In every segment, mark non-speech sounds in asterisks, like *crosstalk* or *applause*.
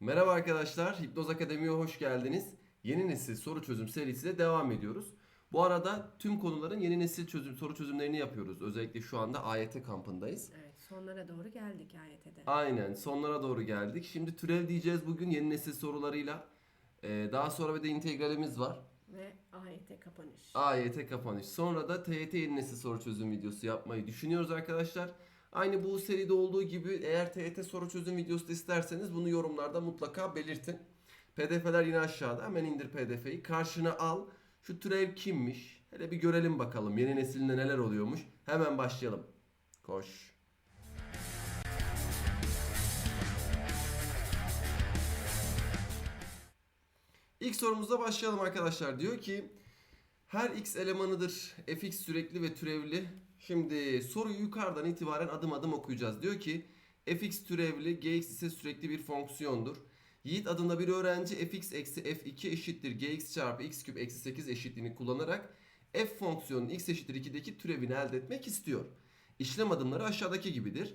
Merhaba arkadaşlar, Hipnoz Akademi'ye hoş geldiniz. Yeni nesil soru çözüm serisiyle devam ediyoruz. Bu arada tüm konuların yeni nesil çözüm soru çözümlerini yapıyoruz. Özellikle şu anda AYT kampındayız. Evet, sonlara doğru geldik AYT'de. Aynen, sonlara doğru geldik. Şimdi türev diyeceğiz bugün yeni nesil sorularıyla. Ee, daha sonra bir de integralimiz var. Ve AYT kapanış. AYT kapanış. Sonra da TYT yeni nesil soru çözüm videosu yapmayı düşünüyoruz arkadaşlar. Aynı bu seride olduğu gibi eğer TYT soru çözüm videosu da isterseniz bunu yorumlarda mutlaka belirtin. PDF'ler yine aşağıda. Hemen indir PDF'yi. Karşına al. Şu türev kimmiş? Hele bir görelim bakalım. Yeni nesilde neler oluyormuş. Hemen başlayalım. Koş. İlk sorumuzda başlayalım arkadaşlar. Diyor ki her x elemanıdır fx sürekli ve türevli. Şimdi soruyu yukarıdan itibaren adım adım okuyacağız. Diyor ki fx türevli gx ise sürekli bir fonksiyondur. Yiğit adında bir öğrenci fx eksi f2 eşittir gx çarpı x küp eksi 8 eşitliğini kullanarak f fonksiyonunun x eşittir 2'deki türevini elde etmek istiyor. İşlem adımları aşağıdaki gibidir.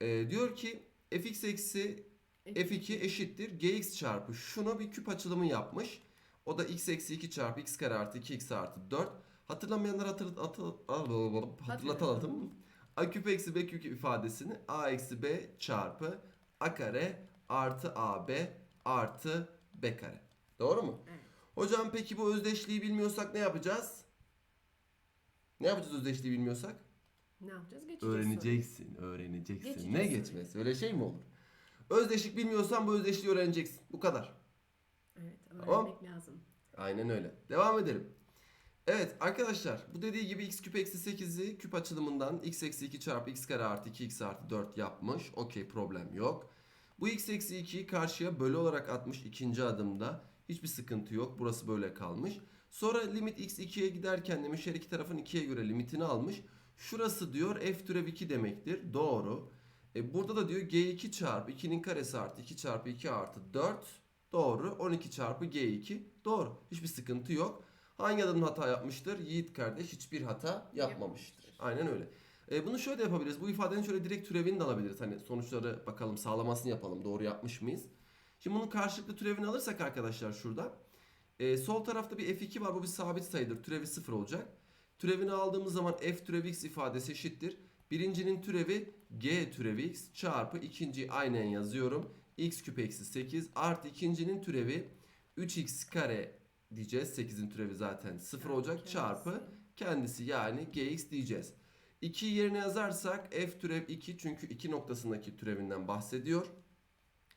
Ee, diyor ki fx eksi f2 eşittir gx çarpı şunu bir küp açılımı yapmış. O da x eksi 2 çarpı x kare artı 2x artı 4. Hatırlamayanlar hatırlat, hatırlat, hatırlatalım. A küp eksi b küp ifadesini a eksi b çarpı a kare artı ab artı b kare. Doğru mu? Evet. Hocam peki bu özdeşliği bilmiyorsak ne yapacağız? Ne yapacağız özdeşliği bilmiyorsak? Ne yapacağız? Geçeceğiz Öğreneceksin, öğreneceksin. Geçeceğiz ne sonra. geçmez? Öyle şey mi olur? Özdeşlik bilmiyorsan bu özdeşliği öğreneceksin. Bu kadar. sonra. Evet, öğrenmek Tamam. lazım. Aynen öyle. Devam edelim. Evet arkadaşlar bu dediği gibi x küp eksi 8'i küp açılımından x eksi 2 çarpı x kare artı 2x artı 4 yapmış. Okey problem yok. Bu x eksi 2'yi karşıya bölü olarak atmış ikinci adımda. Hiçbir sıkıntı yok. Burası böyle kalmış. Sonra limit x 2'ye giderken demiş her iki tarafın 2'ye göre limitini almış. Şurası diyor f türev 2 demektir. Doğru. E burada da diyor g2 çarpı 2'nin karesi artı 2 çarpı 2 artı 4 Doğru. 12 çarpı G2. Doğru. Hiçbir sıkıntı yok. Hangi adımda hata yapmıştır? Yiğit kardeş hiçbir hata yapmamıştır. Aynen öyle. E, bunu şöyle de yapabiliriz. Bu ifadenin şöyle direkt türevini de alabiliriz. Hani sonuçları bakalım sağlamasını yapalım. Doğru yapmış mıyız? Şimdi bunun karşılıklı türevini alırsak arkadaşlar şurada. e, sol tarafta bir f2 var. Bu bir sabit sayıdır. Türevi 0 olacak. Türevini aldığımız zaman f türevi x ifadesi eşittir. Birincinin türevi g türevi x çarpı ikinciyi aynen yazıyorum x küp eksi 8 artı ikincinin türevi 3x kare diyeceğiz. 8'in türevi zaten 0 olacak Kendisi. çarpı kendisi yani gx diyeceğiz. 2 yerine yazarsak f türev 2 çünkü 2 noktasındaki türevinden bahsediyor.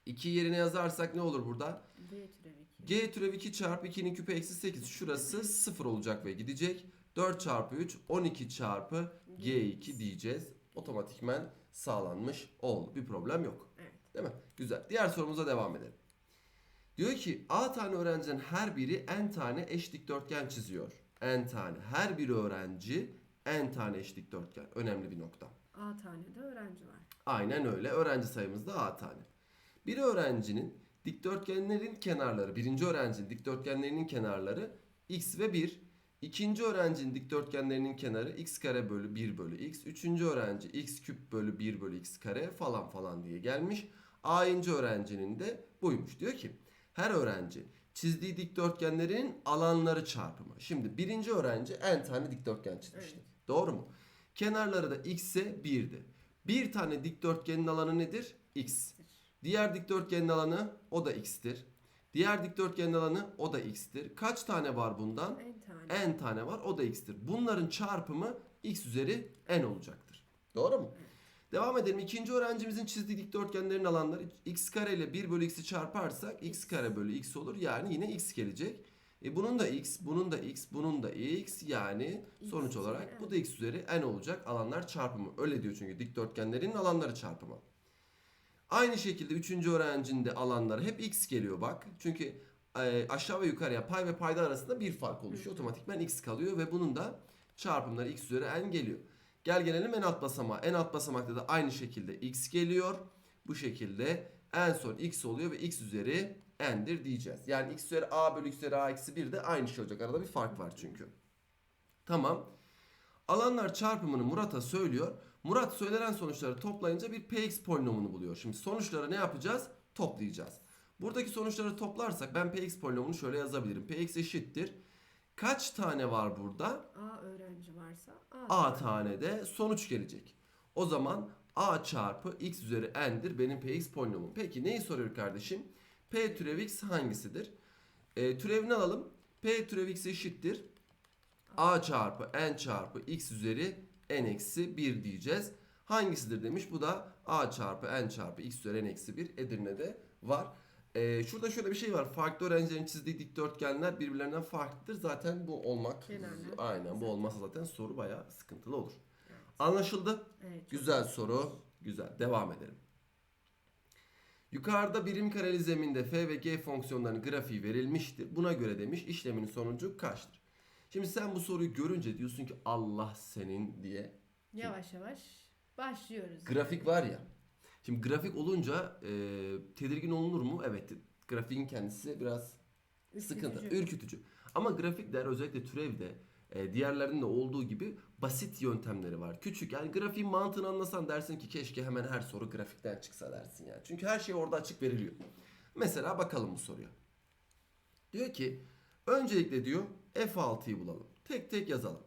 2 yerine yazarsak ne olur burada? D türev 2. g türev 2 çarpı 2'nin küpü eksi 8 şurası 0 olacak ve gidecek. 4 çarpı 3 12 çarpı g2 diyeceğiz. Otomatikmen sağlanmış oldu. Bir problem yok. Evet. Değil mi? Güzel. Diğer sorumuza devam edelim. Diyor ki A tane öğrencinin her biri n tane eş dikdörtgen çiziyor. N tane. Her bir öğrenci n tane eş dikdörtgen. Önemli bir nokta. A tane de öğrenci var. Aynen öyle. Öğrenci sayımız da A tane. Bir öğrencinin dikdörtgenlerin kenarları, birinci öğrencinin dikdörtgenlerinin kenarları x ve 1. İkinci öğrencinin dikdörtgenlerinin kenarı x kare bölü 1 bölü x. Üçüncü öğrenci x küp bölü 1 bölü x kare falan falan diye gelmiş. A'yıncı öğrencinin de buymuş. Diyor ki her öğrenci çizdiği dikdörtgenlerin alanları çarpımı. Şimdi birinci öğrenci n tane dikdörtgen çizmişti. Evet. Doğru mu? Kenarları da x'e 1'di. Bir tane dikdörtgenin alanı nedir? x. Diğer dikdörtgenin alanı o da x'tir. Diğer dikdörtgenin alanı o da x'tir. Kaç tane var bundan? En tane. n tane var o da x'tir. Bunların çarpımı x üzeri n olacaktır. Doğru mu? Devam edelim. İkinci öğrencimizin çizdiği dikdörtgenlerin alanları x kare ile 1 bölü x'i çarparsak x kare bölü x olur. Yani yine x gelecek. E bunun da x, bunun da x, bunun da x yani X sonuç üzeri olarak bu da x üzeri n olacak. Alanlar çarpımı. Öyle diyor çünkü dikdörtgenlerin alanları çarpımı. Aynı şekilde üçüncü öğrencinin de alanları hep x geliyor bak. Çünkü e, aşağı ve yukarıya pay ve payda arasında bir fark oluşuyor. Otomatikman x kalıyor ve bunun da çarpımları x üzeri n geliyor. Gel gelelim en alt basamağa. En alt basamakta da aynı şekilde x geliyor. Bu şekilde en son x oluyor ve x üzeri n'dir diyeceğiz. Yani x üzeri a bölü x üzeri a eksi 1 de aynı şey olacak. Arada bir fark var çünkü. Tamam. Alanlar çarpımını Murat'a söylüyor. Murat söylenen sonuçları toplayınca bir px polinomunu buluyor. Şimdi sonuçları ne yapacağız? Toplayacağız. Buradaki sonuçları toplarsak ben px polinomunu şöyle yazabilirim. px eşittir. Kaç tane var burada? A öğrenci varsa A, A tane de sonuç gelecek. O zaman A çarpı x üzeri n'dir benim px polinomum. Peki neyi soruyor kardeşim? P türev x hangisidir? E, türevini alalım. P türev x eşittir. A çarpı n çarpı x üzeri n eksi 1 diyeceğiz. Hangisidir demiş. Bu da A çarpı n çarpı x üzeri n eksi 1 Edirne'de var. E, şurada şöyle bir şey var. Farklı öğrencilerin çizdiği dikdörtgenler birbirlerinden farklıdır. Zaten bu olmak. Kenarlar. Aynen bu olmazsa zaten soru bayağı sıkıntılı olur. Anlaşıldı. Evet, Güzel soru. Güzel. Devam edelim. Yukarıda birim kareli zeminde f ve g fonksiyonlarının grafiği verilmiştir. Buna göre demiş işlemin sonucu kaçtır? Şimdi sen bu soruyu görünce diyorsun ki Allah senin diye. Yavaş yavaş başlıyoruz. Grafik var ya. Şimdi grafik olunca e, tedirgin olunur mu? Evet. Grafiğin kendisi biraz sıkıntı, Ürkütücü. ürkütücü. Ama grafikler özellikle türevde e, diğerlerinde olduğu gibi basit yöntemleri var. Küçük yani grafiğin mantığını anlasan dersin ki keşke hemen her soru grafikten çıksa dersin yani. Çünkü her şey orada açık veriliyor. Mesela bakalım bu soruya. Diyor ki öncelikle diyor F6'yı bulalım. Tek tek yazalım.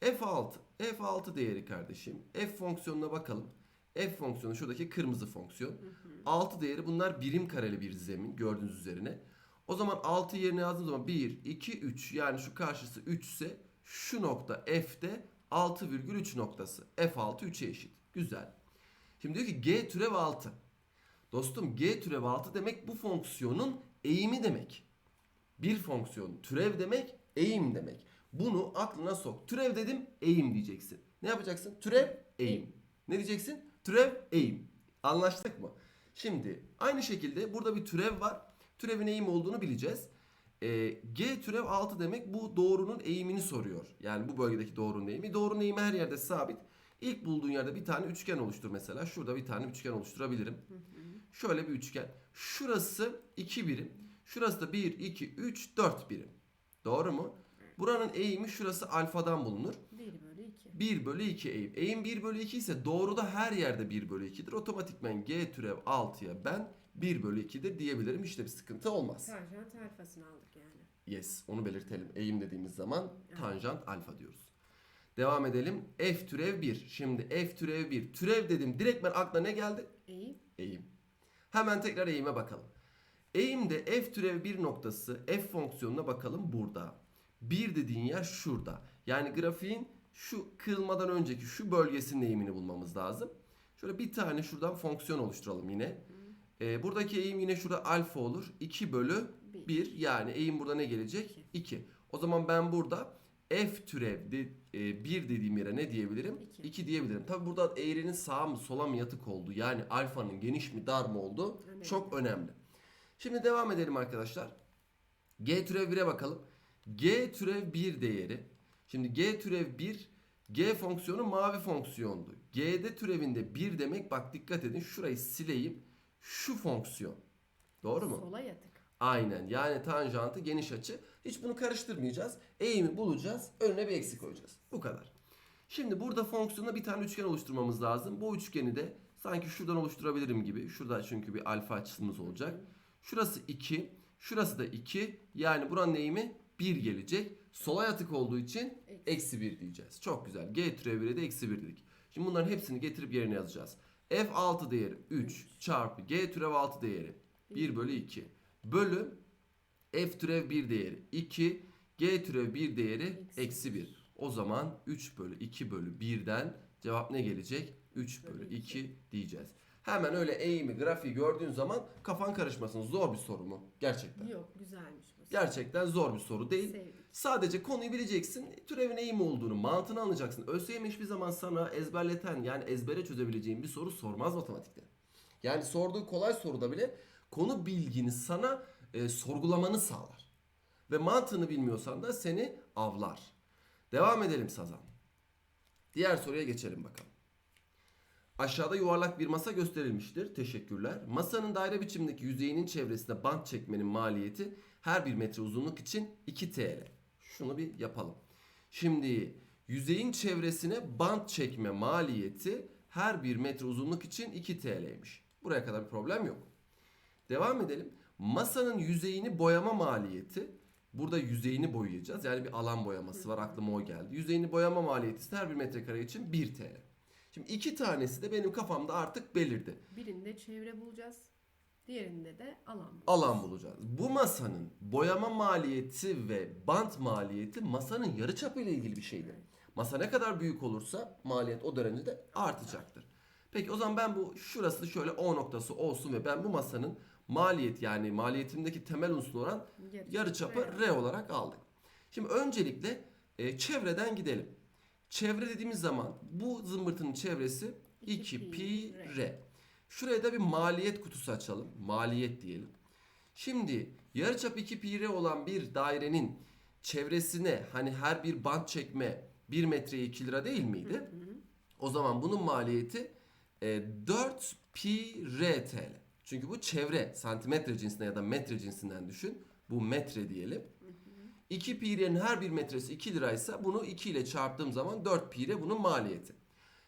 F6, F6 değeri kardeşim. F fonksiyonuna bakalım. F fonksiyonu şuradaki kırmızı fonksiyon. 6 değeri bunlar birim kareli bir zemin gördüğünüz üzerine. O zaman 6 yerine yazdığım zaman 1, 2, 3 yani şu karşısı 3 ise şu nokta F'de 6,3 noktası. F6 3'e eşit. Güzel. Şimdi diyor ki G türev 6. Dostum G türev 6 demek bu fonksiyonun eğimi demek. Bir fonksiyon türev demek eğim demek. Bunu aklına sok. Türev dedim eğim diyeceksin. Ne yapacaksın? Türev eğim. Ne diyeceksin? Türev eğim. Anlaştık mı? Şimdi aynı şekilde burada bir türev var. Türevin eğim olduğunu bileceğiz. Ee, G türev 6 demek bu doğrunun eğimini soruyor. Yani bu bölgedeki doğrunun eğimi. Doğrunun eğimi her yerde sabit. İlk bulduğun yerde bir tane üçgen oluştur mesela. Şurada bir tane üçgen oluşturabilirim. Şöyle bir üçgen. Şurası 2 birim. Şurası da 1, 2, 3, 4 birim. Doğru mu? Buranın eğimi şurası alfadan bulunur. 1 bölü 2. 1 bölü 2 eğim. Eğim 1 bölü 2 ise doğru da her yerde 1 bölü 2'dir. Otomatikmen G türev 6'ya ben 1 bölü 2'dir diyebilirim. Hiç de bir sıkıntı olmaz. Tanjant alfasını aldık yani. Yes onu belirtelim. Eğim dediğimiz zaman tanjant alfa diyoruz. Devam edelim. F türev 1. Şimdi F türev 1. Türev dedim. Direkt ben aklına ne geldi? Eğim. Eğim. Hemen tekrar eğime bakalım. Eğimde f türev 1 noktası f fonksiyonuna bakalım burada. 1 dediğin yer şurada. Yani grafiğin şu kırılmadan önceki şu bölgesinin eğimini bulmamız lazım. Şöyle bir tane şuradan fonksiyon oluşturalım yine. Ee, buradaki eğim yine şurada alfa olur. 2 bölü 1. 1 yani eğim burada ne gelecek? 2. O zaman ben burada f türev de, 1 dediğim yere ne diyebilirim? İki. 2 diyebilirim. Tabi burada eğrinin sağa mı sola mı yatık olduğu yani alfanın geniş mi dar mı olduğu Önemli. çok önemli. Şimdi devam edelim arkadaşlar. G türev 1'e bakalım. G türev 1 değeri. Şimdi G türev 1 G fonksiyonu mavi fonksiyondu. G'de türevinde 1 demek bak dikkat edin şurayı sileyim. Şu fonksiyon. Doğru mu? Sola yatık. Aynen. Yani tanjantı geniş açı. Hiç bunu karıştırmayacağız. Eğimi bulacağız. Önüne bir eksi koyacağız. Bu kadar. Şimdi burada fonksiyonda bir tane üçgen oluşturmamız lazım. Bu üçgeni de sanki şuradan oluşturabilirim gibi. Şurada çünkü bir alfa açısımız olacak. Şurası 2. Şurası da 2. Yani buranın eğimi 1 gelecek. Sola yatık olduğu için Eksi. eksi 1 diyeceğiz. Çok güzel. G türev 1'e de eksi 1 dedik. Şimdi bunların hepsini getirip yerine yazacağız. F6 değeri 3 çarpı G türev 6 değeri 1 bölü 2 bölü F türev 1 değeri 2 G türev 1 değeri Eksi eksi 1. O zaman 3 bölü 2 bölü 1'den cevap ne gelecek? 3 bölü Bölü 2 diyeceğiz. Hemen öyle eğimi, grafiği gördüğün zaman kafan karışmasın. Zor bir soru mu? Gerçekten. Yok güzelmiş bu. Gerçekten zor bir soru değil. Sevdik. Sadece konuyu bileceksin. Türevin eğimi olduğunu, mantığını anlayacaksın. ÖSYM hiçbir zaman sana ezberleten yani ezbere çözebileceğin bir soru sormaz matematikte. Yani sorduğu kolay soruda bile konu bilgini sana e, sorgulamanı sağlar. Ve mantığını bilmiyorsan da seni avlar. Devam edelim Sazan. Diğer soruya geçelim bakalım. Aşağıda yuvarlak bir masa gösterilmiştir. Teşekkürler. Masanın daire biçimdeki yüzeyinin çevresine bant çekmenin maliyeti her bir metre uzunluk için 2 TL. Şunu bir yapalım. Şimdi yüzeyin çevresine bant çekme maliyeti her bir metre uzunluk için 2 TL'ymiş. Buraya kadar bir problem yok. Devam edelim. Masanın yüzeyini boyama maliyeti. Burada yüzeyini boyayacağız. Yani bir alan boyaması var. Aklıma o geldi. Yüzeyini boyama maliyeti her bir metrekare için 1 TL. Şimdi iki tanesi de benim kafamda artık belirdi. Birinde çevre bulacağız. Diğerinde de alan bulacağız. Alan bulacağız. Bu masanın boyama maliyeti ve bant maliyeti masanın yarıçapı ile ilgili bir şeydir. Masa ne kadar büyük olursa maliyet o derece de artacaktır. Peki o zaman ben bu şurası şöyle O noktası olsun ve ben bu masanın maliyet yani maliyetimdeki temel unsur olan yarıçapı Evet. R olarak aldık. Şimdi öncelikle e, çevreden gidelim. Çevre dediğimiz zaman bu zımbırtının çevresi 2 pi r. Şuraya da bir maliyet kutusu açalım. Maliyet diyelim. Şimdi yarıçap 2 pi r olan bir dairenin çevresine hani her bir bant çekme 1 metreye 2 lira değil miydi? Hı hı. O zaman bunun maliyeti e, 4 pi r TL. Çünkü bu çevre santimetre cinsinden ya da metre cinsinden düşün. Bu metre diyelim. 2 pi r'nin her bir metresi 2 liraysa bunu 2 ile çarptığım zaman 4 pi r bunun maliyeti.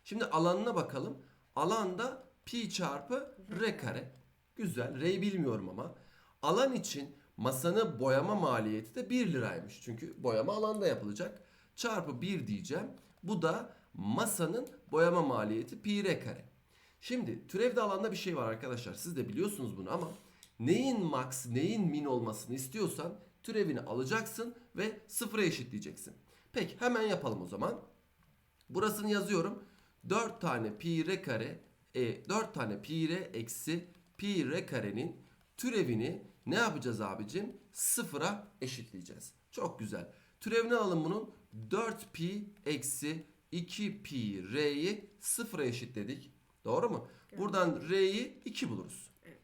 Şimdi alanına bakalım. Alanda pi çarpı r kare. Güzel. R'yi bilmiyorum ama. Alan için masanı boyama maliyeti de 1 liraymış. Çünkü boyama alanda yapılacak. Çarpı 1 diyeceğim. Bu da masanın boyama maliyeti pi r kare. Şimdi türevde alanda bir şey var arkadaşlar. Siz de biliyorsunuz bunu ama neyin max, neyin min olmasını istiyorsan türevini alacaksın ve sıfıra eşitleyeceksin. Peki hemen yapalım o zaman. Burasını yazıyorum. 4 tane pi r kare, e, 4 tane pi r eksi pi r karenin türevini ne yapacağız abicim? Sıfıra eşitleyeceğiz. Çok güzel. Türevini alalım bunun. 4 pi eksi 2 pi r'yi sıfıra eşitledik. Doğru mu? Evet. Buradan r'yi 2 buluruz. Evet.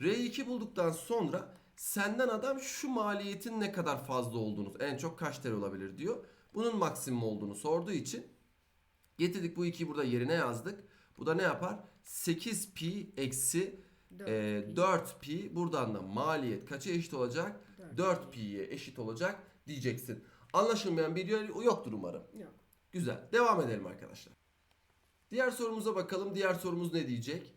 R'yi 2 bulduktan sonra senden adam şu maliyetin ne kadar fazla olduğunu, en çok kaç TL olabilir diyor. Bunun maksimum olduğunu sorduğu için getirdik bu 2'yi burada yerine yazdık. Bu da ne yapar? 8 pi eksi Dört e, pi. 4 pi buradan da maliyet kaça eşit olacak? Dört 4 pi'ye eşit olacak diyeceksin. Anlaşılmayan bir yer yoktur umarım. Yok. Güzel. Devam edelim arkadaşlar. Diğer sorumuza bakalım. Diğer sorumuz ne diyecek?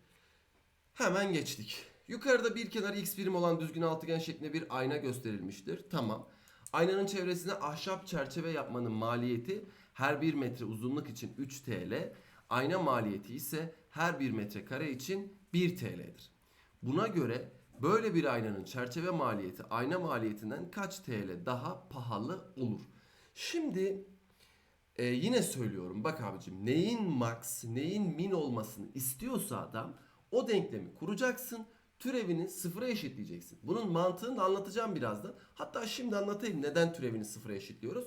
Hemen geçtik. Yukarıda bir kenarı x birim olan düzgün altıgen şeklinde bir ayna gösterilmiştir. Tamam. Aynanın çevresine ahşap çerçeve yapmanın maliyeti her 1 metre uzunluk için 3 TL. Ayna maliyeti ise her 1 metre kare için 1 TL'dir. Buna göre böyle bir aynanın çerçeve maliyeti ayna maliyetinden kaç TL daha pahalı olur? Şimdi e, yine söylüyorum bak abicim neyin max neyin min olmasını istiyorsa adam o denklemi kuracaksın türevini sıfıra eşitleyeceksin. Bunun mantığını da anlatacağım birazdan. Hatta şimdi anlatayım neden türevini sıfıra eşitliyoruz.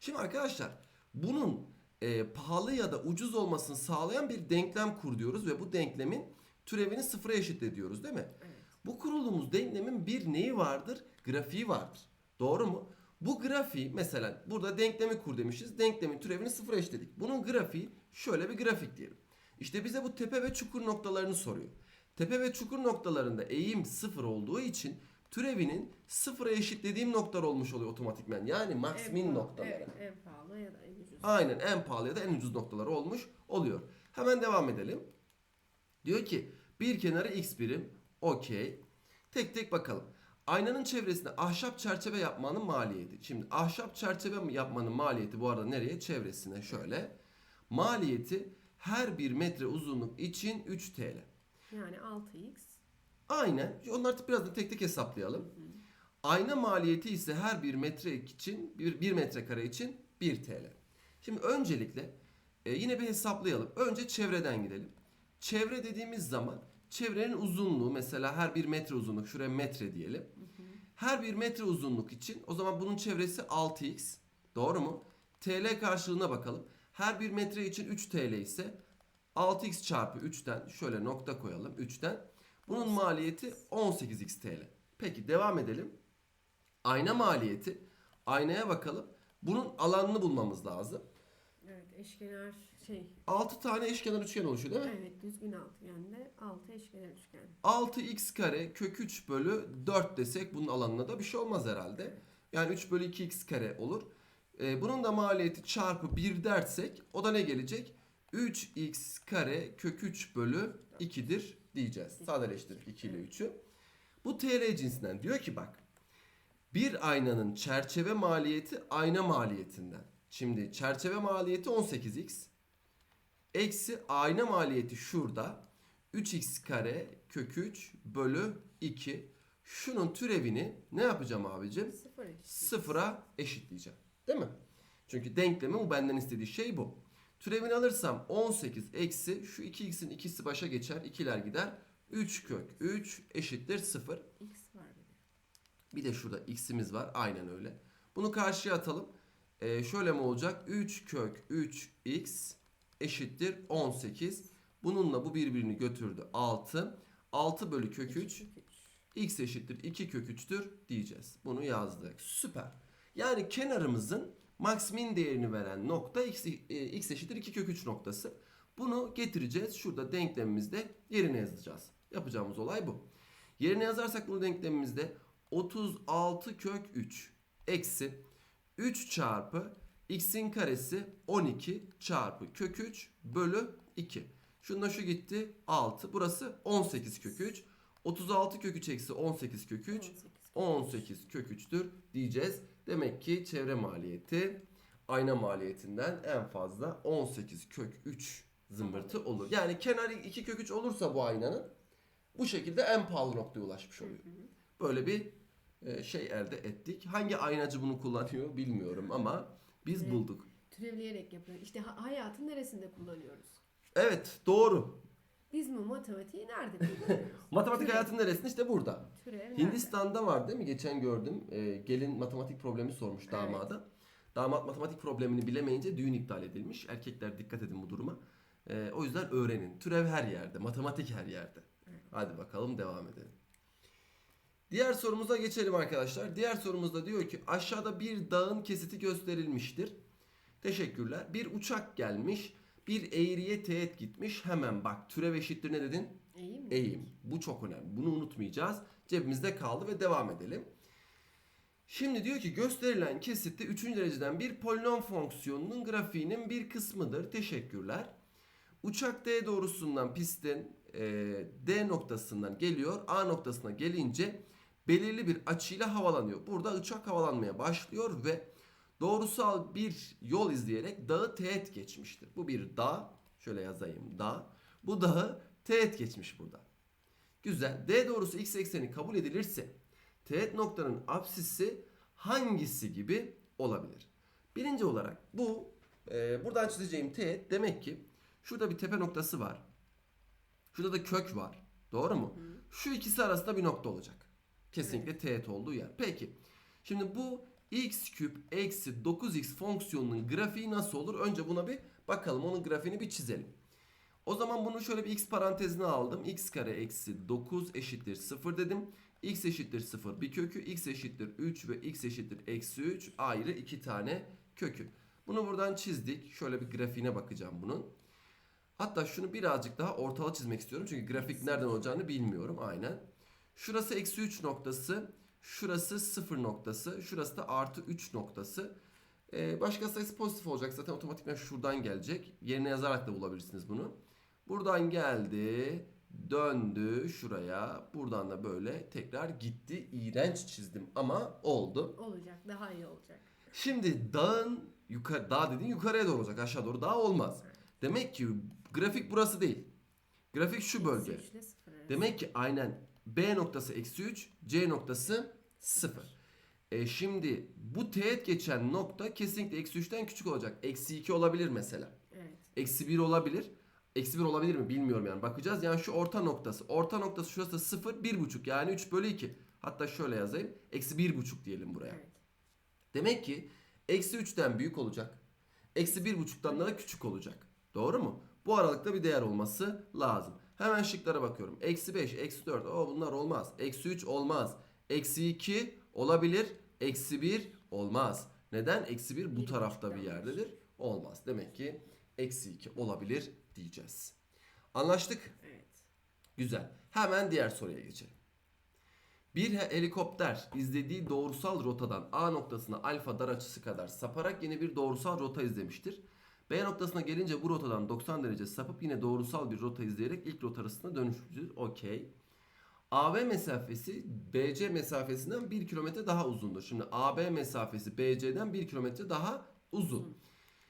Şimdi arkadaşlar bunun e, pahalı ya da ucuz olmasını sağlayan bir denklem kur diyoruz ve bu denklemin türevini sıfıra eşitle diyoruz değil mi? Evet. Bu kurulduğumuz denklemin bir neyi vardır? Grafiği vardır. Doğru mu? Bu grafiği mesela burada denklemi kur demişiz. Denklemin türevini sıfıra eşitledik. Bunun grafiği şöyle bir grafik diyelim. İşte bize bu tepe ve çukur noktalarını soruyor. Tepe ve çukur noktalarında eğim sıfır olduğu için türevinin sıfıra eşitlediğim noktalar olmuş oluyor otomatikmen. Yani max En min pahalı- noktaları. Evet, en pahalı ya da en ucuz. Aynen en pahalı ya da en ucuz noktaları olmuş oluyor. Hemen devam edelim. Diyor ki bir kenarı x birim. Okey. Tek tek bakalım. Aynanın çevresine ahşap çerçeve yapmanın maliyeti. Şimdi ahşap çerçeve yapmanın maliyeti bu arada nereye? Çevresine şöyle. Maliyeti her bir metre uzunluk için 3 TL. Yani 6x. Aynen. Onları birazdan tek tek hesaplayalım. Ayna maliyeti ise her bir metre için, bir, bir metrekare için 1 TL. Şimdi öncelikle e, yine bir hesaplayalım. Önce çevreden gidelim. Çevre dediğimiz zaman çevrenin uzunluğu mesela her bir metre uzunluk şuraya metre diyelim. Her bir metre uzunluk için o zaman bunun çevresi 6x. Doğru mu? TL karşılığına bakalım. Her bir metre için 3 TL ise 6x çarpı 3'ten şöyle nokta koyalım 3'ten. Bunun maliyeti 18x TL. Peki devam edelim. Ayna maliyeti. Aynaya bakalım. Bunun alanını bulmamız lazım. Evet eşkenar şey. 6 tane eşkenar üçgen oluşuyor değil mi? Evet düzgün altıgende 6 eşkenar üçgen. 6x kare kök 3 bölü 4 desek bunun alanına da bir şey olmaz herhalde. Yani 3 bölü 2x kare olur. Ee, bunun da maliyeti çarpı 1 dersek o da ne gelecek? 3x kare kök 3 bölü 2'dir diyeceğiz. Sadeleştirip 2 ile 3'ü. Bu TL cinsinden diyor ki bak bir aynanın çerçeve maliyeti ayna maliyetinden. Şimdi çerçeve maliyeti 18x. Eksi ayna maliyeti şurada. 3x kare kök 3 bölü 2. Şunun türevini ne yapacağım abicim? Sıfır eşit. Sıfıra eşitleyeceğim. Değil mi? Çünkü denklemi bu benden istediği şey bu. Türevini alırsam 18 eksi şu 2x'in ikisi başa geçer. ikiler gider. 3 kök 3 eşittir 0. X var bir de. Bir de şurada x'imiz var. Aynen öyle. Bunu karşıya atalım. Ee, şöyle mi olacak? 3 kök 3x eşittir 18. Bununla bu birbirini götürdü. 6. 6 bölü kök 3 Kök üç. x eşittir 2 kök 3'tür diyeceğiz. Bunu yazdık. Süper. Yani kenarımızın max min değerini veren nokta x, e, x eşittir 2 kök 3 noktası. Bunu getireceğiz. Şurada denklemimizde yerine yazacağız. Yapacağımız olay bu. Yerine yazarsak bunu denklemimizde 36 kök 3 eksi 3 çarpı x'in karesi 12 çarpı kök 3 bölü 2. Şundan şu gitti 6. Burası 18 kök 3. 36 kök 3 eksi 18 kök 3. 18 kök 3'tür diyeceğiz. Demek ki çevre maliyeti ayna maliyetinden en fazla 18 kök 3 zımbırtı olur. Yani kenarı 2 kök 3 olursa bu aynanın bu şekilde en pahalı noktaya ulaşmış oluyor. Böyle bir e, şey elde ettik. Hangi aynacı bunu kullanıyor bilmiyorum ama biz bulduk. Türevleyerek yapıyor. İşte ha- hayatın neresinde kullanıyoruz? Evet doğru. Biz bu matematiği nerede kullanıyoruz? *laughs* Matematik Türev- hayatın neresinde? İşte burada. Türev? Hindistan'da var değil mi? Geçen gördüm. Ee, gelin matematik problemi sormuş Evet. damada. Damat matematik problemini bilemeyince düğün iptal edilmiş. Erkekler dikkat edin bu duruma. Ee, o yüzden öğrenin. Türev her yerde. Matematik her yerde. Evet. Hadi bakalım devam edelim. Diğer sorumuza geçelim arkadaşlar. Diğer sorumuzda diyor ki aşağıda bir dağın kesiti gösterilmiştir. Teşekkürler. Bir uçak gelmiş. Bir eğriye teğet gitmiş. Hemen bak türev eşittir ne dedin? Mi? eğim. Bu çok önemli. Bunu unutmayacağız. Cebimizde kaldı ve devam edelim. Şimdi diyor ki gösterilen kesitte 3. dereceden bir polinom fonksiyonunun grafiğinin bir kısmıdır. Teşekkürler. Uçak D doğrusundan pistin e, D noktasından geliyor. A noktasına gelince belirli bir açıyla havalanıyor. Burada uçak havalanmaya başlıyor ve doğrusal bir yol izleyerek dağı teğet geçmiştir. Bu bir dağ. Şöyle yazayım dağ. Bu dağı teğet geçmiş burada. Güzel. D doğrusu x ekseni kabul edilirse teğet noktanın apsisi hangisi gibi olabilir? Birinci olarak bu e, buradan çizeceğim teğet demek ki şurada bir tepe noktası var. Şurada da kök var. Doğru mu? Şu ikisi arasında bir nokta olacak. Kesinlikle teğet olduğu yer. Peki. Şimdi bu x küp eksi 9x fonksiyonunun grafiği nasıl olur? Önce buna bir bakalım. Onun grafiğini bir çizelim. O zaman bunu şöyle bir x parantezine aldım. x kare eksi 9 eşittir 0 dedim. x eşittir 0 bir kökü. x eşittir 3 ve x eşittir eksi 3 ayrı iki tane kökü. Bunu buradan çizdik. Şöyle bir grafiğine bakacağım bunun. Hatta şunu birazcık daha ortalı çizmek istiyorum. Çünkü grafik nereden olacağını bilmiyorum. Aynen. Şurası eksi 3 noktası. Şurası 0 noktası. Şurası da artı 3 noktası. Ee, başka sayısı pozitif olacak. Zaten otomatikman şuradan gelecek. Yerine yazarak da bulabilirsiniz bunu. Buradan geldi. Döndü şuraya. Buradan da böyle tekrar gitti. İğrenç çizdim ama oldu. Olacak. Daha iyi olacak. Şimdi dağın yukarı dağ dediğin yukarıya doğru olacak. Aşağı doğru dağ olmaz. Demek ki grafik burası değil. Grafik şu bölge. Demek ki aynen B noktası eksi 3, C noktası 0. E şimdi bu teğet geçen nokta kesinlikle eksi 3'ten küçük olacak. Eksi 2 olabilir mesela. Evet. Eksi 1 olabilir. Eksi 1 olabilir mi bilmiyorum yani. Bakacağız. Yani şu orta noktası. Orta noktası şurası 0, 1,5 yani 3 bölü 2. Hatta şöyle yazayım. Eksi 1,5 diyelim buraya. Evet. Demek ki eksi 3'ten büyük olacak. Eksi 1,5'tan da küçük olacak. Doğru mu? Bu aralıkta bir değer olması lazım. Hemen şıklara bakıyorum. Eksi 5, eksi 4. O bunlar olmaz. Eksi 3 olmaz. Eksi 2 olabilir. Eksi 1 olmaz. Neden? Eksi 1 bu tarafta bir yerdedir. Olmaz. Demek ki eksi 2 olabilir diyeceğiz. Anlaştık. Evet. Güzel. Hemen diğer soruya geçelim. Bir he- helikopter izlediği doğrusal rotadan A noktasına alfa dar açısı kadar saparak yine bir doğrusal rota izlemiştir. B noktasına gelince bu rotadan 90 derece sapıp yine doğrusal bir rota izleyerek ilk rota arasında dönüşmüştür. Okey. AB mesafesi BC mesafesinden 1 kilometre daha uzundur. Şimdi AB mesafesi BC'den 1 kilometre daha uzun.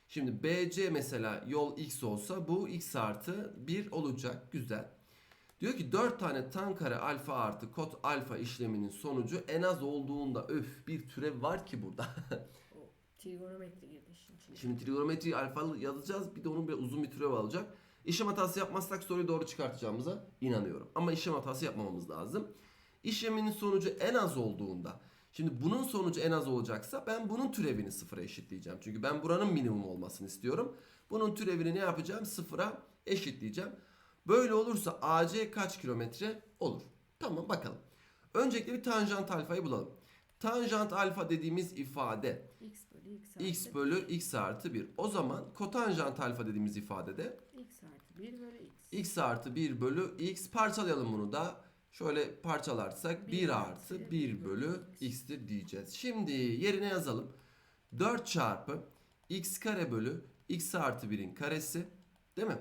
Şimdi BC mesela yol X olsa bu X artı 1 olacak. Güzel. Diyor ki 4 tane tan kare alfa artı kot alfa işleminin sonucu en az olduğunda öf bir türev var ki burada. Trigonometri girdi içine. Şimdi trigonometri alfalı yazacağız. Bir de onun bir uzun bir türev alacak. İşlem hatası yapmazsak soruyu doğru çıkartacağımıza inanıyorum. Ama işlem hatası yapmamamız lazım. İşleminin sonucu en az olduğunda Şimdi bunun sonucu en az olacaksa ben bunun türevini sıfıra eşitleyeceğim. Çünkü ben buranın minimum olmasını istiyorum. Bunun türevini ne yapacağım? Sıfıra eşitleyeceğim. Böyle olursa AC kaç kilometre olur? Tamam bakalım. Öncelikle bir tanjant alfayı bulalım. Tanjant alfa dediğimiz ifade X bölü X artı. x bölü x artı 1. O zaman kotanjant alfa dediğimiz ifadede X artı 1 bölü X. x artı 1 bölü x parçalayalım bunu da. Şöyle parçalarsak 1 Bir artı artı 1 bir bölü bölü x'tir diyeceğiz. Şimdi yerine yazalım. 4 çarpı x kare bölü x artı 1'in karesi değil mi?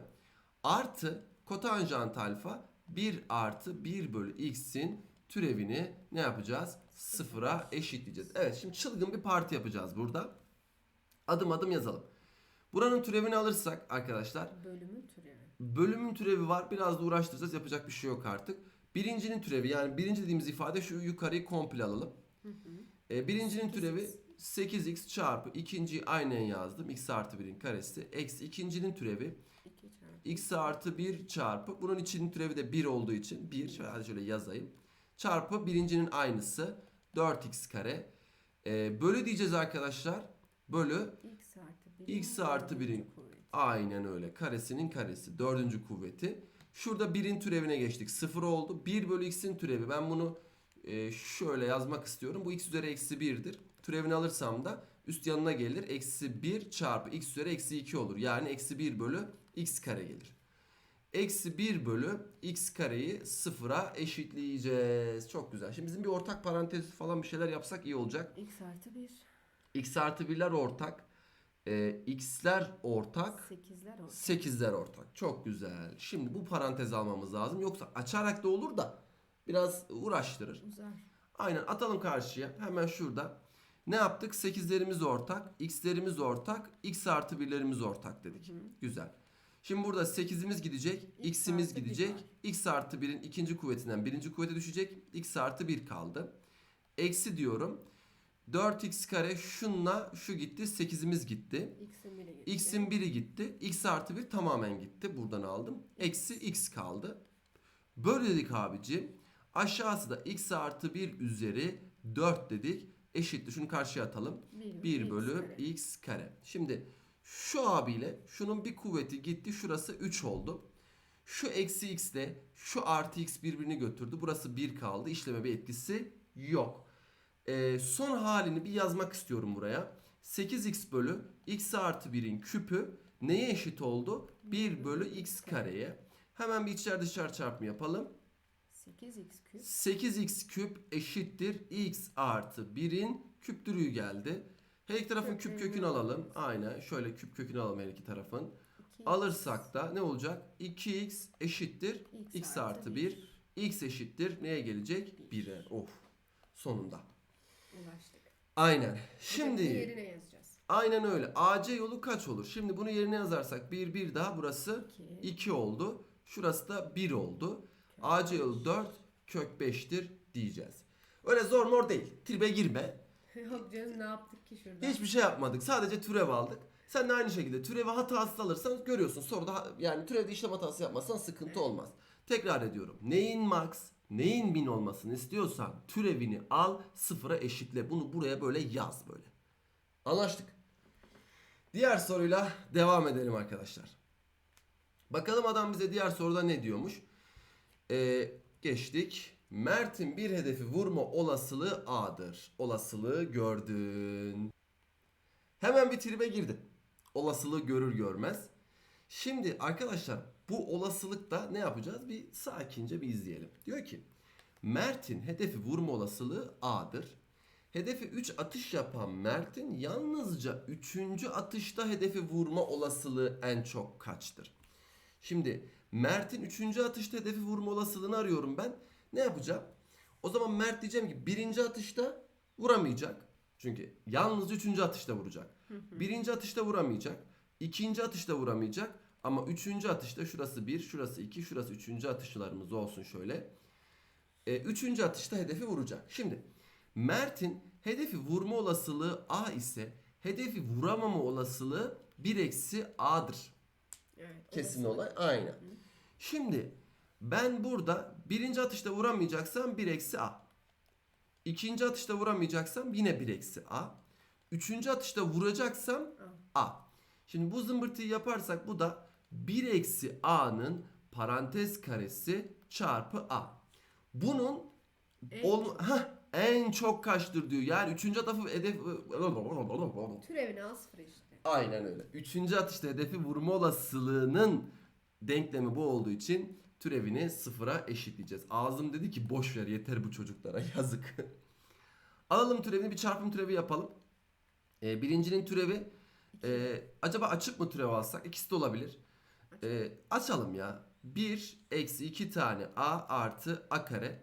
Artı kotanjant alfa 1 artı 1 bölü x'in türevini ne yapacağız? Sıfıra eşitleyeceğiz. Evet şimdi çılgın bir parti yapacağız burada. Adım adım yazalım. Buranın türevini alırsak arkadaşlar Bölümün türevi. Bölümün türevi var. Biraz da uğraştıracağız. Yapacak bir şey yok artık. Birincinin türevi yani birinci dediğimiz ifade şu yukarıyı komple alalım. Hı hı. E, birincinin 8x. türevi 8x çarpı ikinciyi aynen yazdım. x artı 1'in karesi. Eksi ikincinin türevi 2 çarpı. x artı 1 çarpı bunun içinin türevi de 1 olduğu için 1 şöyle, hadi şöyle yazayım. Çarpı birincinin aynısı 4x kare. E, bölü diyeceğiz arkadaşlar. Bölü X artı 1. Aynen öyle. Karesinin karesi. Dördüncü kuvveti. Şurada birin türevine geçtik. Sıfır oldu. 1 bölü x'in türevi. Ben bunu e, şöyle yazmak istiyorum. Bu x üzeri eksi 1'dir. Türevini alırsam da üst yanına gelir. Eksi 1 çarpı x üzeri eksi 2 olur. Yani eksi 1 bölü x kare gelir. Eksi 1 bölü x kareyi sıfıra eşitleyeceğiz. Çok güzel. Şimdi bizim bir ortak parantez falan bir şeyler yapsak iyi olacak. X artı 1. X artı 1'ler ortak. E, x'ler ortak. 8'ler oldu. 8'ler ortak. Çok güzel. Şimdi bu parantez almamız lazım. Yoksa açarak da olur da biraz uğraştırır. Uzar. Aynen atalım karşıya. Hemen şurada. Ne yaptık? 8'lerimiz ortak. X'lerimiz ortak. X artı 1'lerimiz ortak dedik. Hı. Güzel. Şimdi burada 8'imiz gidecek. X'imiz gidecek. X artı 1'in ikinci kuvvetinden birinci kuvvete düşecek. X artı 1 kaldı. Eksi diyorum. 4x kare şunla şu gitti. 8'imiz gitti. X'in 1'e gitti. X'in biri gitti. X artı 1 tamamen gitti. Buradan aldım. Eksi X kaldı. Böyle dedik abicim. Aşağısı da X artı 1 üzeri 4 dedik. Eşittir. Şunu karşıya atalım. 1 bölü X kare. Şimdi şu abiyle şunun bir kuvveti gitti. Şurası 3 oldu. Şu eksi x ile şu artı x birbirini götürdü. Burası 1 kaldı. İşleme bir etkisi yok. Ee, son halini bir yazmak istiyorum buraya. 8x bölü x artı 1'in küpü neye eşit oldu? 1 bölü x kareye. Hemen bir içler dışarı çarpımı yapalım. 8x küp. 8x küp eşittir x artı 1'in küptürüğü geldi. Her iki tarafın küp kökünü alalım. Aynen şöyle küp kökünü alalım her iki tarafın. 2x, Alırsak da ne olacak? 2x eşittir x artı 1. x eşittir neye gelecek? 1'e. Of. Sonunda. Ulaştık. Aynen. Şimdi yerine yazacağız. aynen öyle. AC yolu kaç olur? Şimdi bunu yerine yazarsak 1 1 daha burası 2. 2 oldu. Şurası da 1 oldu. AC yolu 4 kök 5'tir diyeceğiz. Öyle zor mor değil. Tribe girme. *laughs* Yok canım ne yaptık ki şurada? Hiçbir şey yapmadık. Sadece türev aldık. Sen de aynı şekilde türevi hatasız alırsan görüyorsun. Soruda yani türevde işlem hatası yapmazsan sıkıntı olmaz. Tekrar ediyorum. Neyin max, neyin min olmasını istiyorsan türevini al sıfıra eşitle. Bunu buraya böyle yaz böyle. Anlaştık. Diğer soruyla devam edelim arkadaşlar. Bakalım adam bize diğer soruda ne diyormuş. Ee, geçtik. Mert'in bir hedefi vurma olasılığı A'dır. Olasılığı gördün. Hemen bir tribe girdim. Olasılığı görür görmez. Şimdi arkadaşlar bu olasılıkta ne yapacağız? Bir sakince bir izleyelim. Diyor ki Mert'in hedefi vurma olasılığı A'dır. Hedefi 3 atış yapan Mert'in yalnızca 3. atışta hedefi vurma olasılığı en çok kaçtır? Şimdi Mert'in 3. atışta hedefi vurma olasılığını arıyorum ben. Ne yapacağım? O zaman Mert diyeceğim ki birinci atışta vuramayacak. Çünkü yalnız üçüncü atışta vuracak. Birinci atışta vuramayacak. ikinci atışta vuramayacak. Ama üçüncü atışta şurası bir, şurası iki, şurası üçüncü atışlarımız olsun şöyle. E, üçüncü atışta hedefi vuracak. Şimdi Mert'in hedefi vurma olasılığı A ise hedefi vuramama olasılığı 1 eksi A'dır. Evet. Kesin olay aynı. Şimdi ben burada birinci atışta vuramayacaksam 1 eksi A. İkinci atışta vuramayacaksam yine 1 eksi A. Üçüncü atışta vuracaksam A. Şimdi bu zımbırtıyı yaparsak bu da 1 eksi A'nın parantez karesi çarpı A. Bunun En ol, heh, en çok kaçtır diyor. Yani üçüncü atafı hedef... Türevini al sıfır işte. Aynen öyle. Üçüncü atışta hedefi vurma olasılığının denklemi bu olduğu için türevini sıfıra eşitleyeceğiz. Ağzım dedi ki boş ver yeter bu çocuklara *laughs* yazık. Alalım türevini bir çarpım türevi yapalım. Ee, birincinin türevi e, acaba açık mı türev alsak? İkisi de olabilir. Ee, açalım ya. 1 eksi 2 tane a artı a kare.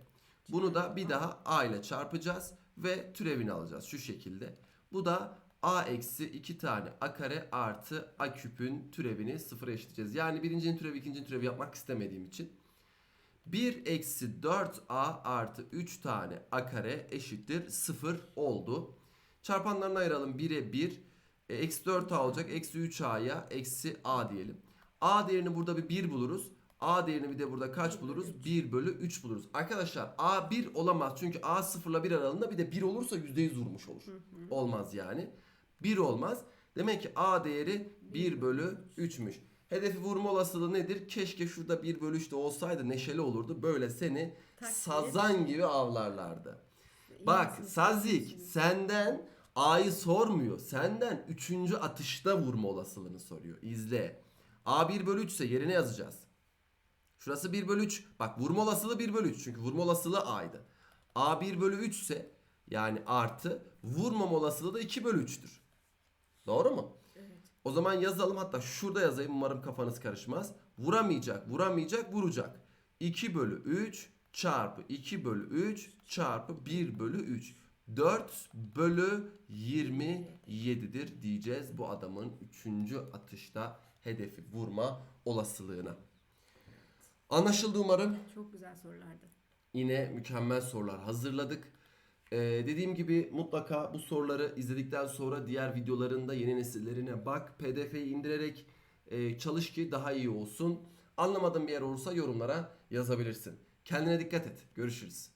Bunu da bir daha a ile çarpacağız ve türevini alacağız şu şekilde. Bu da a eksi 2 tane a kare artı a küpün türevini sıfıra eşitleyeceğiz. Yani birincinin türevi ikincinin türevi yapmak istemediğim için. 1 eksi 4a artı 3 tane a kare eşittir 0 oldu. Çarpanlarını ayıralım 1'e 1. E, eksi 4a olacak. Eksi 3a'ya eksi a diyelim. A değerini burada bir 1 buluruz. A değerini bir de burada kaç buluruz? üç. 1 bölü 3 buluruz. Arkadaşlar A 1 olamaz. Çünkü A 0 ile 1 aralığında bir de 1 olursa %100 vurmuş olur. Olmaz yani. 1 olmaz. Demek ki A değeri 1 bölü 3'müş. Hedefi vurma olasılığı nedir? Keşke şurada 1 bölü 3 de olsaydı neşeli olurdu. Böyle seni Takdir. sazan gibi avlarlardı. Bak Sazik senden A'yı sormuyor. Senden 3. atışta vurma olasılığını soruyor. İzle. A 1 bölü 3 ise yerine yazacağız. Şurası 1 bölü 3. Bak vurma olasılığı 1 bölü 3. Çünkü vurma olasılığı A'ydı. A 1 bölü 3 ise yani artı vurmama olasılığı da 2 bölü 3'tür. Doğru mu? Evet. O zaman yazalım hatta şurada yazayım umarım kafanız karışmaz. Vuramayacak, vuramayacak, vuracak. 2 bölü 3 çarpı 2 bölü 3 çarpı 1 bölü 3. 4 bölü 27'dir diyeceğiz bu adamın 3. atışta hedefi vurma olasılığına. Anlaşıldı umarım. Çok güzel sorulardı. Yine mükemmel sorular hazırladık. Ee, dediğim gibi mutlaka bu soruları izledikten sonra diğer videolarında yeni nesillerine bak. PDF'yi indirerek e, çalış ki daha iyi olsun. Anlamadığın bir yer olursa yorumlara yazabilirsin. Kendine dikkat et. Görüşürüz.